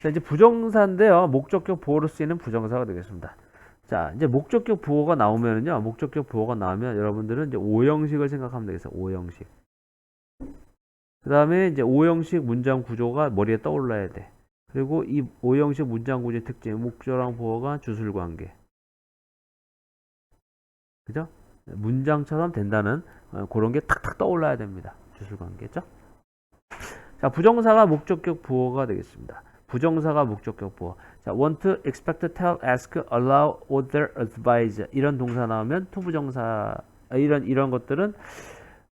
자, 이제 부정사인데요. 목적격 보호로 쓰이는 부정사가 되겠습니다. 자, 이제 목적격 부호가 나오면은요. 목적격 부호가 나오면 여러분들은 이제 오형식을 생각하면 되겠어요. 오형식. 그 다음에 이제 오형식 문장 구조가 머리에 떠올라야 돼. 그리고 이 오형식 문장 구조의 특징, 목적랑 보호가 주술 관계. 그죠? 문장처럼 된다는 어, 그런 게 탁탁 떠올라야 됩니다. 주술 관계죠? 자, 부정사가 목적격 부호가 되겠습니다. 부정사가 목적격 부호. 자, want, expect, tell, ask, allow, order, advise 이런 동사 나오면 투부정사 아, 이런 이런 것들은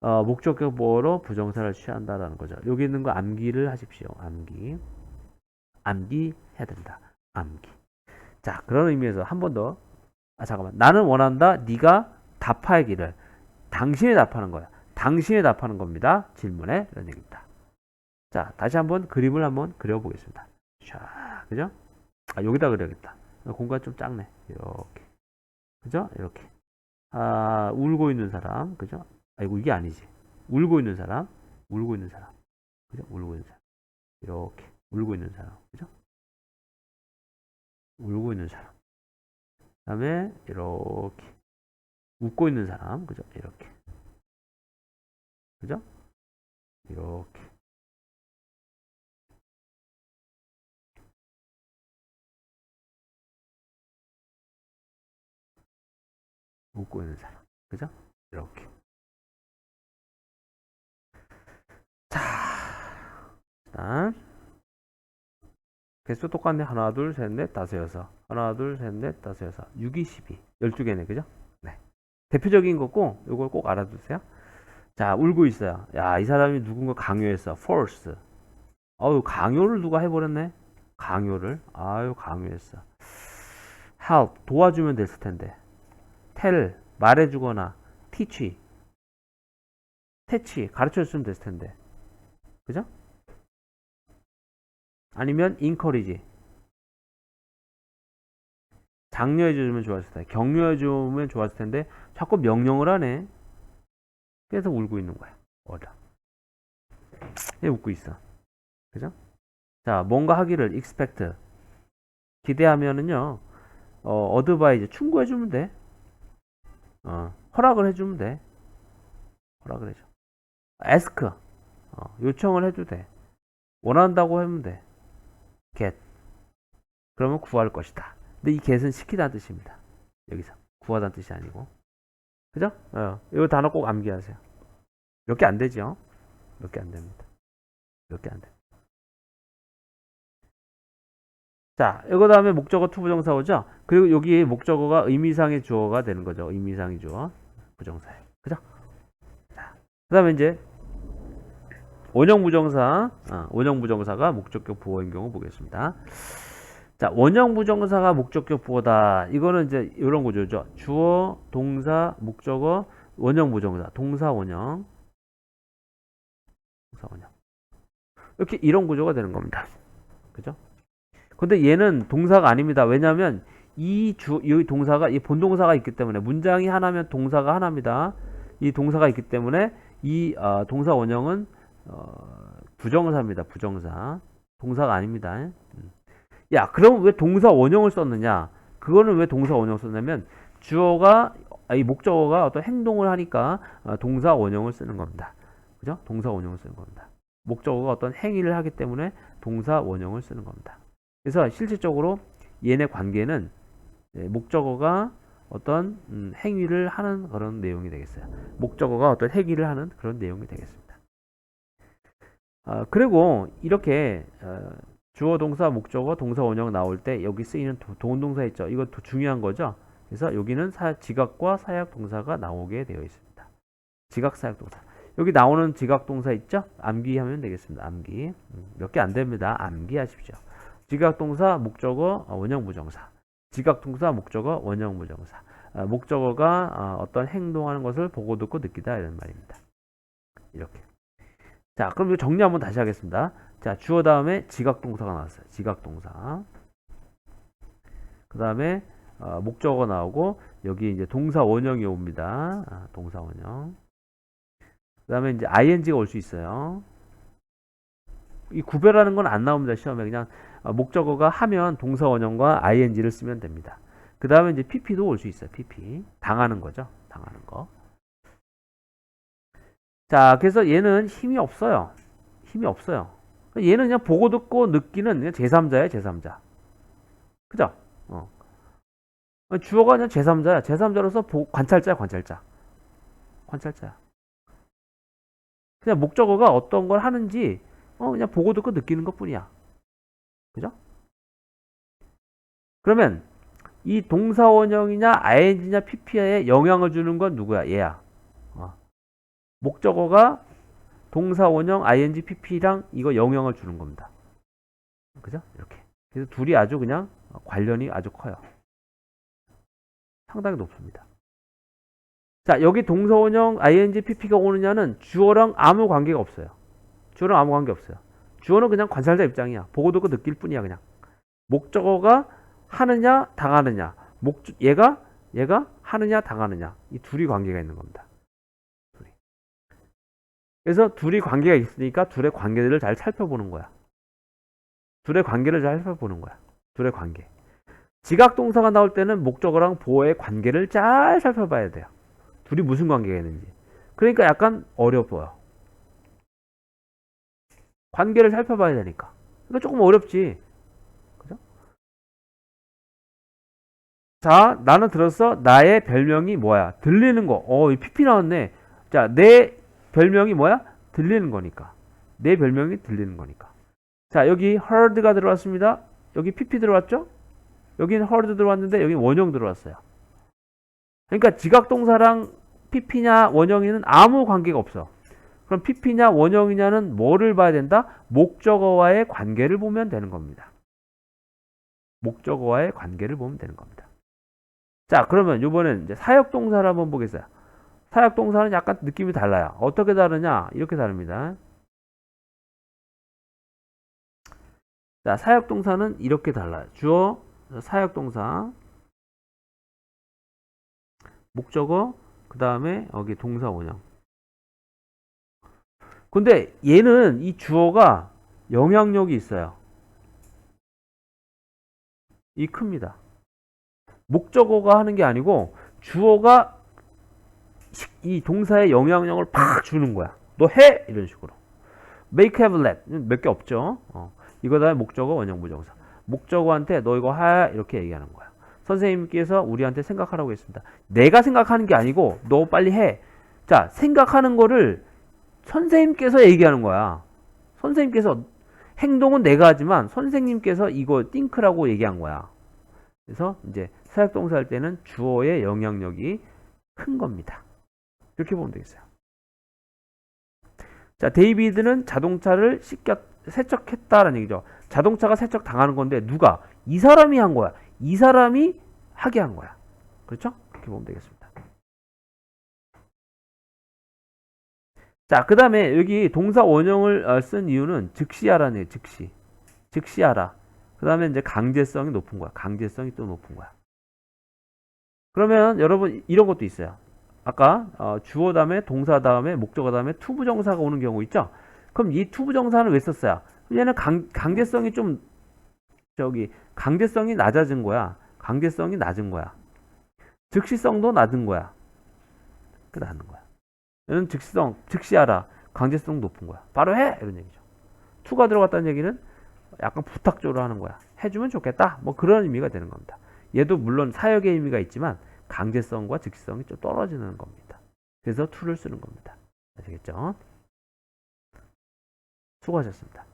어, 목적격 보호로 부정사를 취한다라는 거죠. 여기 있는 거 암기를 하십시오. 암기. 암기 해야 된다. 암기. 자, 그런 의미에서 한 번 더. 아, 잠깐만. 나는 원한다. 네가 답하기를. 당신이 답하는 거야. 당신이 답하는 겁니다. 질문에 이런 얘기입니다. 자, 다시 한번 그림을 한번 그려보겠습니다. 자, 그죠? 아, 여기다 그려야겠다. 공간 좀 작네. 이렇게. 그죠? 이렇게. 아, 울고 있는 사람. 그죠? 아이고, 이게 아니지. 울고 있는 사람. 울고 있는 사람. 그죠? 울고 있는 사람. 이렇게. 울고 있는 사람. 그죠? 울고 있는 사람. 그 다음에, 이렇게. 웃고 있는 사람. 그죠? 이렇게. 그죠? 이렇게. 웃고 있는 사람. 그죠? 이렇게. 자, 일단 개수 똑같네. 하나, 둘, 셋, 넷, 다섯, 여섯. 하나, 둘, 셋, 넷, 다섯, 여섯. 6, 2, 12. 12개네. 그죠? 네. 대표적인 거고, 이걸 꼭 알아두세요. 자, 울고 있어요. 야, 이 사람이 누군가 강요했어. force. 어우, 강요를 누가 해버렸네? 강요를. 아유, 강요했어. help. 도와주면 됐을 텐데. Tell 말해주거나 teach teach 가르쳐줬으면 됐을 텐데. 그죠? 아니면 encourage. 장려해주면 좋았을 텐데 격려해주면 좋았을 텐데 자꾸 명령을 하네. 그래서 울고 있는 거야 어라 얘 웃고 있어. 그죠? 자 뭔가 하기를 expect. 기대하면은요 어, 어드바이즈 충고해주면 돼 어, 허락을 해주면 돼. 허락을 해줘. ask. 어, 요청을 해도 돼. 원한다고 하면 돼. get. 그러면 구할 것이다. 근데 이 get은 시키다는 뜻입니다. 여기서. 구하다는 뜻이 아니고. 그죠? 어, 이 단어 꼭 암기하세요. 몇 개 안 되죠? 몇 개 안 됩니다. 몇 개안 돼. 자, 이거 다음에 목적어 투부정사 오죠? 그리고 여기 목적어가 의미상의 주어가 되는 거죠. 의미상의 주어. 부정사에. 그죠? 자, 그 다음에 이제 원형 부정사, 아, 원형 부정사가 목적격 부어인 경우 보겠습니다. 자, 원형 부정사가 목적격 부어다. 이거는 이제 이런 구조죠. 주어, 동사, 목적어, 원형 부정사, 동사 원형. 동사 원형. 이렇게 이런 구조가 되는 겁니다. 그죠? 근데 얘는 동사가 아닙니다. 왜냐하면 이 주, 이 동사가, 이 본동사가 있기 때문에, 문장이 하나면 동사가 하나입니다. 이 동사가 있기 때문에, 이 어, 동사 원형은 어, 부정사입니다. 부정사. 동사가 아닙니다. 음. 야, 그럼 왜 동사 원형을 썼느냐? 그거는 왜 동사 원형을 썼냐면, 주어가, 아, 이 목적어가 어떤 행동을 하니까 어, 동사 원형을 쓰는 겁니다. 그죠? 동사 원형을 쓰는 겁니다. 목적어가 어떤 행위를 하기 때문에 동사 원형을 쓰는 겁니다. 그래서 실질적으로 얘네 관계는 예, 목적어가 어떤 음, 행위를 하는 그런 내용이 되겠어요. 목적어가 어떤 행위를 하는 그런 내용이 되겠습니다. 아, 그리고 이렇게 어, 주어 동사 목적어 동사 원형 나올 때 여기 쓰이는 도, 도동사 있죠. 이것도 중요한 거죠. 그래서 여기는 사, 지각과 사약 동사가 나오게 되어 있습니다. 지각 사약 동사. 여기 나오는 지각 동사 있죠? 암기하면 되겠습니다. 암기. 음, 몇개 안 됩니다. 암기하십시오. 지각동사, 목적어, 어, 원형 부정사. 지각동사, 목적어, 원형 부정사. 아, 목적어가 아, 어떤 행동하는 것을 보고 듣고 느끼다 이런 말입니다. 이렇게. 자, 그럼 이거 정리 한번 다시 하겠습니다. 자, 주어 다음에 지각동사가 나왔어요. 지각동사. 그 다음에 어, 목적어 나오고 여기 이제 동사 원형이 옵니다. 아, 동사 원형. 그 다음에 이제 ing가 올 수 있어요. 이 구별하는 건 안 나옵니다. 시험에 그냥 어, 목적어가 하면 동사 원형과 ing를 쓰면 됩니다. 그 다음에 이제 pp도 올 수 있어요. pp. 당하는 거죠. 당하는 거. 자, 그래서 얘는 힘이 없어요. 힘이 없어요. 얘는 그냥 보고 듣고 느끼는 그냥 제3자예요, 제3자. 그죠? 어. 주어가 그냥 제3자야. 제3자로서 관찰자야, 관찰자. 관찰자야. 그냥 목적어가 어떤 걸 하는지 어, 그냥 보고 듣고 느끼는 것 뿐이야. 그죠? 그러면 이 동사 원형이냐 ing냐 pp에 영향을 주는 건 누구야? 얘야. 어. 목적어가 동사 원형 ing pp랑 이거 영향을 주는 겁니다. 그죠? 이렇게. 그래서 둘이 아주 그냥 관련이 아주 커요. 상당히 높습니다. 자, 여기 동사 원형 ing pp가 오느냐는 주어랑 아무 관계가 없어요. 주어랑 아무 관계 없어요. 주어는 그냥 관찰자 입장이야. 보고 듣고 느낄 뿐이야, 그냥. 목적어가 하느냐, 당하느냐. 목 얘가 얘가 하느냐, 당하느냐. 이 둘이 관계가 있는 겁니다. 둘이. 그래서 둘이 관계가 있으니까 둘의 관계들을 잘 살펴보는 거야. 둘의 관계를 잘 살펴보는 거야. 둘의 관계. 지각 동사가 나올 때는 목적어랑 보어의 관계를 잘 살펴봐야 돼요. 둘이 무슨 관계가 있는지. 그러니까 약간 어려워요. 관계를 살펴봐야 되니까. 그러니까 조금 어렵지. 그죠? 자, 나는 들었어. 나의 별명이 뭐야? 들리는 거. 어, 이 PP 나왔네. 자, 내 별명이 뭐야? 들리는 거니까. 내 별명이 들리는 거니까. 자, 여기 heard가 들어왔습니다. 여기 PP 들어왔죠? 여기는 heard 들어왔는데 여기 원형 들어왔어요. 그러니까 지각동사랑 PP냐 원형이는 아무 관계가 없어. 그럼 PP냐 원형이냐는 뭐를 봐야 된다? 목적어와의 관계를 보면 되는 겁니다. 목적어와의 관계를 보면 되는 겁니다. 자, 그러면 이번엔 이제 사역 동사를 한번 보겠어요. 사역 동사는 약간 느낌이 달라요. 어떻게 다르냐? 이렇게 다릅니다. 자, 사역 동사는 이렇게 달라요. 주어, 사역 동사, 목적어, 그 다음에 여기 동사 원형. 근데 얘는 이 주어가 영향력이 있어요. 이 큽니다. 목적어가 하는 게 아니고 주어가 이 동사의 영향력을 팍 주는 거야. 너 해! 이런 식으로. make have let 몇 개 없죠. 어. 이거 다 목적어 원형 부정사. 목적어한테 너 이거 해 이렇게 얘기하는 거야. 선생님께서 우리한테 생각하라고 했습니다. 내가 생각하는 게 아니고 너 빨리 해. 자, 생각하는 거를 선생님께서 얘기하는 거야. 선생님께서 행동은 내가 하지만 선생님께서 이거 띵크라고 얘기한 거야. 그래서 이제 사역동사 할 때는 주어의 영향력이 큰 겁니다. 이렇게 보면 되겠어요. 자, 데이비드는 자동차를 씻겼, 세척했다라는 얘기죠. 자동차가 세척 당하는 건데 누가? 이 사람이 한 거야. 이 사람이 하게 한 거야. 그렇죠? 그렇게 보면 되겠습니다. 자, 그 다음에 여기 동사 원형을 어, 쓴 이유는 즉시하라네요. 즉시. 즉시하라. 그 다음에 이제 강제성이 높은 거야. 강제성이 또 높은 거야. 그러면 여러분 이런 것도 있어요. 아까 어, 주어 다음에 동사 다음에 목적어 다음에 투부정사가 오는 경우 있죠? 그럼 이 투부정사는 왜 썼어요? 얘는 강, 강제성이 좀 저기 강제성이 낮아진 거야. 강제성이 낮은 거야. 즉시성도 낮은 거야. 그 낮은 거야. 얘는 즉시성, 즉시하라. 강제성 높은 거야. 바로 해! 이런 얘기죠. 투가 들어갔다는 얘기는 약간 부탁적으로 하는 거야. 해주면 좋겠다. 뭐 그런 의미가 되는 겁니다. 얘도 물론 사역의 의미가 있지만 강제성과 즉시성이 좀 떨어지는 겁니다. 그래서 투를 쓰는 겁니다. 아시겠죠? 수고하셨습니다.